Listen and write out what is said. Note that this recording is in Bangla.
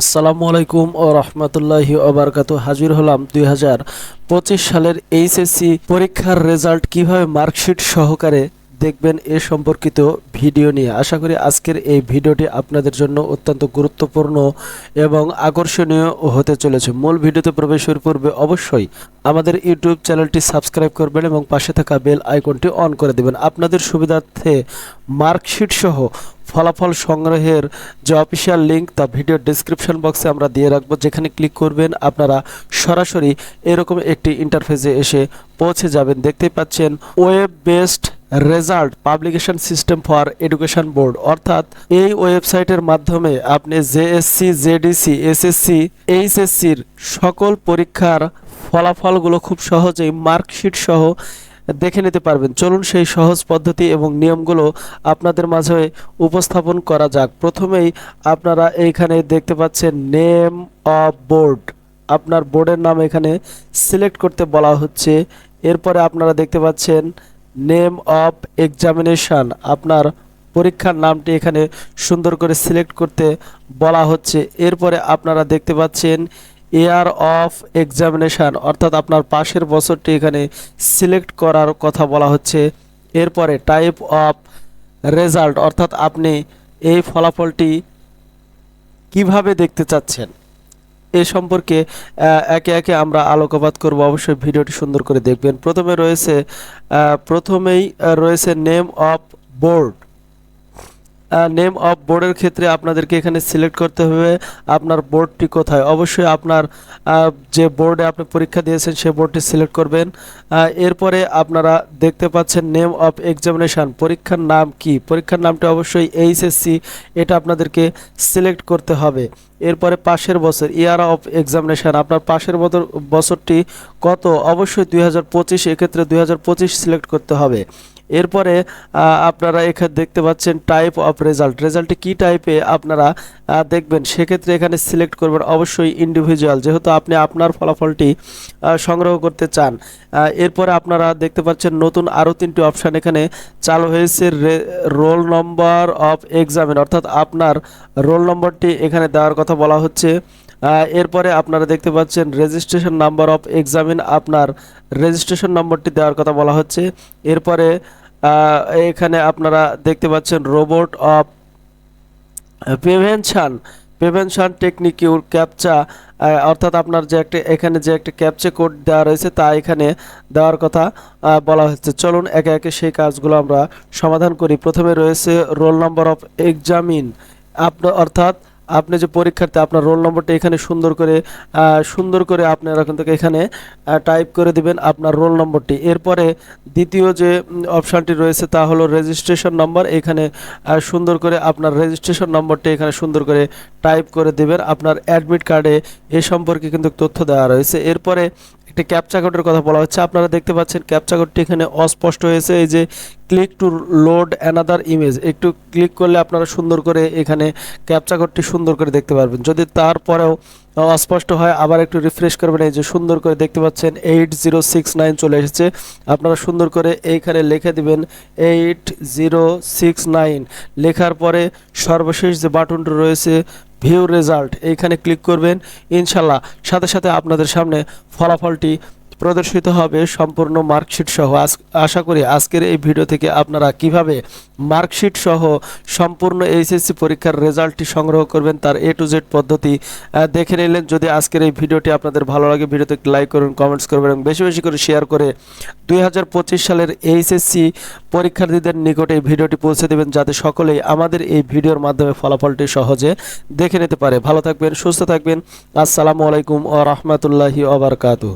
আসসালামু আলাইকুম ও রহমতুল্লাহি ওবরকাতু হাজির হলাম দুই হাজার পঁচিশ সালের এইচএসসি পরীক্ষার রেজাল্ট কীভাবে মার্কশিট সহকারে দেখবেন এ সম্পর্কিত ভিডিও নিয়ে। আশা করি আজকের এই ভিডিওটি আপনাদের জন্য অত্যন্ত গুরুত্বপূর্ণ এবং আকর্ষণীয় হতে চলেছে। মূল ভিডিওতে প্রবেশের পূর্বে অবশ্যই আমাদের ইউটিউব চ্যানেলটি সাবস্ক্রাইব করবেন এবং পাশে থাকা বেল আইকনটি অন করে দেবেন। আপনাদের সুবিধার্থে মার্কশিট সহ ফলাফল সংগ্রহের যে অফিসিয়াল লিংক তা ভিডিও ডেসক্রিপশন বক্সে আমরা দিয়ে রাখব। যেখানে ক্লিক করবেন, আপনারা সরাসরি এরকম একটি ইন্টারফেসে এসে পৌঁছে যাবেন। দেখতেই পাচ্ছেন web based result publication system for education board অর্থাৎ এই ওয়েবসাইটের মাধ্যমে আপনি জেএসসি জেডিসি এসএসসি এইচএসসির সকল পরীক্ষার ফলাফলগুলো খুব সহজেই মার্কশিট সহ দেখে নিতে পারবেন। চলুন সেই সহজ পদ্ধতি এবং নিয়মগুলো আপনাদের মাঝে উপস্থাপন করা যাক। প্রথমেই আপনারা এইখানে দেখতে পাচ্ছেন নেম অফ বোর্ড। আপনার বোর্ডের নাম এখানে সিলেক্ট করতে বলা হচ্ছে। এরপরে আপনারা দেখতে পাচ্ছেন নেম অফ এক্সামিনেশন। আপনার পরীক্ষার নামটি এখানে সুন্দর করে সিলেক্ট করতে বলা হচ্ছে। এরপরে আপনারা দেখতে পাচ্ছেন ইয়ার অফ এক্সামিনেশন অর্থাৎ আপনার পাশের বছরটি এখানে সিলেক্ট করার কথা বলা হচ্ছে। এরপরে টাইপ অফ রেজাল্ট অর্থাৎ আপনি এই ফলাফলটি কীভাবে দেখতে চাচ্ছেন? এ সম্পর্কে একে একে আমরা আলোকপাত করব। অবশ্যই ভিডিওটি সুন্দর করে দেখবেন। প্রথমে রয়েছে প্রথমেই রয়েছে name of board name of বোর্ডের ক্ষেত্রে আপনাদেরকে এখানে সিলেক্ট করতে হবে। আপনার বোর্ডটি কোথায়? অবশ্যই আপনার যে বোর্ডে আপনি পরীক্ষা দিয়েছেন, সে বোর্ডটি সিলেক্ট করবেন। এরপরে আপনারা দেখতে পাচ্ছেন নেম অফ এক্সামিনেশন পরীক্ষার নাম কি? পরীক্ষার নামটি অবশ্যই এইচএসসি এটা আপনাদেরকে সিলেক্ট করতে হবে। এরপরে পাশের বছর ইয়ার অফ এক্সামিনেশন আপনার পাশের বছর, বছরটি কত? অবশ্যই দুই হাজার পঁচিশ, এক্ষেত্রে দুই হাজার পঁচিশ সিলেক্ট করতে হবে। এরপরে আপনারা এখানে দেখতে পাচ্ছেন টাইপ অফ রেজাল্ট রেজাল্টে কি টাইপে আপনারা দেখবেন, সেক্ষেত্রে এখানে সিলেক্ট করবেন অবশ্যই ইন্ডিভিজুয়াল যেহেতু আপনি আপনার ফলাফলটি সংগ্রহ করতে চান। এরপরে আপনারা দেখতে পাচ্ছেন নতুন আরও তিনটি অপশান এখানে চালু হয়েছে। রোল নম্বর অফ এক্সামিন অর্থাৎ আপনার রোল নম্বরটি এখানে দেওয়ার কথা বলা হচ্ছে। এরপরে আপনারা দেখতে পাচ্ছেন রেজিস্ট্রেশন নাম্বার অফ এক্সামিন আপনার রেজিস্ট্রেশন নম্বরটি দেওয়ার কথা বলা হচ্ছে। এরপরে এখানে আপনারা দেখতে পাচ্ছেন robot of prevention prevention technique your captcha অর্থাৎ আপনার যে একটা, এখানে যে একটা ক্যাপচা কোড দেওয়া রয়েছে তা এখানে দেওয়ার কথা বলা হচ্ছে। চলুন একে একে সেই কাজগুলো আমরা সমাধান করি। প্রথমে রয়েছে রোল নাম্বার অফ এক্সামিন আপনার অর্থাৎ আপনি যে পরীক্ষার্থী, আপনার রোল নম্বরটা এখানে সুন্দর করে সুন্দর করে আপনারা কিন্তু এখানে টাইপ করে দিবেন আপনার রোল নম্বরটি এরপরে দ্বিতীয় যে অপশানটি রয়েছে তা হলো রেজিস্ট্রেশন নম্বর এখানে সুন্দর করে আপনার রেজিস্ট্রেশন নম্বরটি এখানে সুন্দর করে টাইপ করে দেবেন। আপনার অ্যাডমিট কার্ডে এ সম্পর্কে কিন্তু তথ্য দেওয়া রয়েছে। এরপরে একটি ক্যাপচা কোডের কথা বলা হচ্ছে। আপনারা দেখতে পাচ্ছেন ক্যাপচা কোডটি এখানে অস্পষ্ট হয়েছে। এই যে click to load another image একটু ক্লিক করলে আপনারা সুন্দর করে এখানে ক্যাপচা কোডটি সুন্দর করে দেখতে পারবেন। যদি তারপরেও অস্পষ্ট হয়, আবার একটু রিফ্রেশ করবেন। এই যে সুন্দর করে দেখতে পাচ্ছেন এইট জিরো সিক্স নাইন চলে এসেছে। আপনারা সুন্দর করে এইখানে লিখে দিবেন এইট জিরো সিক্স নাইন লেখার পরে সর্বশেষ যে বাটনটি রয়েছে ভিউ রেজাল্ট এইখানে ক্লিক করবেন। ইনশাল্লাহ সাথে সাথে আপনাদের সামনে ফলাফলটি প্রদর্শিত হবে সম্পূর্ণ মার্কশিট সহ। আশা করি আজকের এই ভিডিও থেকে আপনারা কীভাবে মার্কশিট সহ সম্পূর্ণ এইচএসসি পরীক্ষার রেজাল্টটি সংগ্রহ করবেন তার এ টু জেড পদ্ধতি দেখে নিলেন। যদি আজকের এই ভিডিওটি আপনাদের ভালো লাগে, ভিডিওতে লাইক করুন কমেন্টস করবেন এবং বেশি বেশি করে শেয়ার করে দুই হাজার পঁচিশ সালের এইচএসসি পরীক্ষার্থীদের নিকটে এই ভিডিওটি পৌঁছে দেবেন যাতে সকলেই আমাদের এই ভিডিওর মাধ্যমে ফলাফলটি সহজে দেখে নিতে পারে। ভালো থাকবেন, সুস্থ থাকবেন। আসসালামু আলাইকুম ও রহমতুল্লাহি ওবরকাতুহ